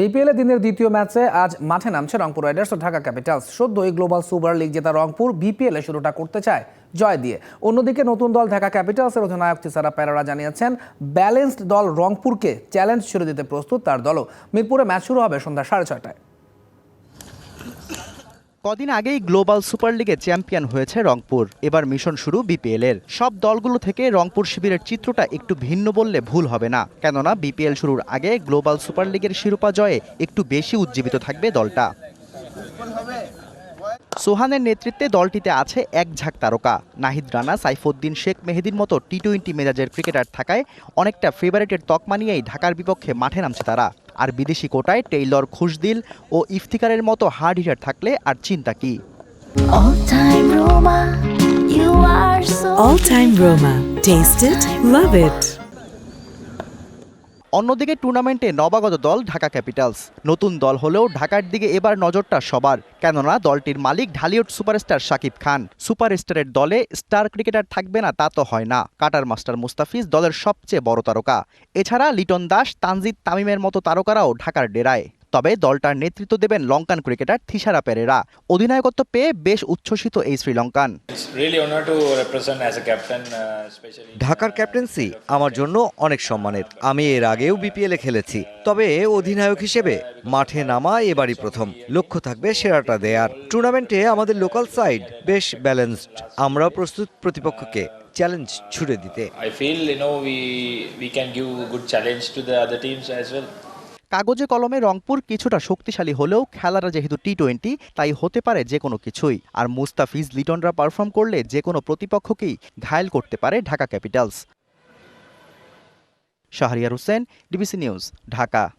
BPL এ দিনের দ্বিতীয় ম্যাচে আজ মাঠে নামছে রংপুর রাইডার্স ও ঢাকা ক্যাপিটালস। সদ্যই গ্লোবাল সুপার লিগ জেতা রংপুর বিপিএলে শুরুটা করতে চায় জয় দিয়ে। অন্যদিকে নতুন দল ঢাকা ক্যাপিটালসের অধিনায়ক তিসারা প্যারারা জানিয়েছেন, ব্যালেন্সড দল রংপুরকে চ্যালেঞ্জ ছুড়ে দিতে প্রস্তুত তার দলও। মিরপুরে ম্যাচ শুরু হবে সন্ধ্যা সাড়ে ছয়টায়। কদিন আগেই গ্লোবাল সুপার লিগে চ্যাম্পিয়ন হয়েছে রংপুর। এবার মিশন শুরু বিপিএল এর সব দলগুলো থেকে রংপুর শিবিরের চিত্রটা একটু ভিন্ন বললে ভুল হবে না। কেননা বিপিএল শুরুর আগে গ্লোবাল সুপার লিগের শিরোপা জয়ে একটু বেশি উজ্জীবিত থাকবে দলটা। সোহানের নেতৃত্বে দলটিতে আছে এক ঝাঁক তারকা। নাহিদ রানা, সাইফুদ্দিন শেখ মেহেদির মতো টি টোয়েন্টি মেজাজের ক্রিকেটার থাকায় অনেকটা ফেভারিটের তকমা নিয়েই ঢাকার বিপক্ষে মাঠে নামছে তারা। আর বিদেশি কোটায় টেইলর খুশদিল ও ইফতিকারের মতো হার্ড হিটার থাকলে আর চিন্তা কি? অন্যদিকে টুর্নামেন্টে নবাগত দল ঢাকা ক্যাপিটালস। নতুন দল হলেও ঢাকার দিকে এবার নজরটা সবার। কেননা দলটির মালিক ঢালিউড সুপারস্টার শাকিব খান। সুপারস্টারের দলে স্টার ক্রিকেটার থাকবে না তা তো হয় না। কাটার মাস্টার মুস্তাফিজ দলের সবচেয়ে বড় তারকা। এছাড়া লিটন দাস, তানজিদ তামিমের মতো তারকারাও ঢাকার ডেরায়। তবে দলটার নেতৃত্ব দেবেন লঙ্কান ক্রিকেটার থিসারা পেরেরা। অধিনায়কত্ব পেয়ে বেশ উচ্ছ্বসিত এই Sri Lankan. It's really honor to represent as a captain, uh. ঢাকার ক্যাপ্টেন্সি আমার জন্য অনেক সম্মানের। আমি এর আগেও বিপিএলে খেলেছি। তবে অধিনায়ক হিসেবে মাঠে নামা এবারই প্রথম। লক্ষ্য থাকবে সেরাটা দেয়ার। টুর্নামেন্টে আমাদের লোকাল সাইড বেশ ব্যালেন্সড। আমরাও প্রস্তুত প্রতিপক্ষকে চ্যালেঞ্জ ছুড়ে দিতে। I feel you know we we can give good challenge to the other teams as well. কাগজে কলমে রংপুর কিছুটা শক্তিশালী হলেও খেলাটা যেহেতু টি টোয়েন্টি তাই হতে পারে যে কোনো কিছুই। আর মুস্তাফিজ লিটনরা পারফর্ম করলে যে কোনো প্রতিপক্ষকেই ঘায়েল করতে পারে Dhaka capitals Shahriar Hossain DBC news Dhaka.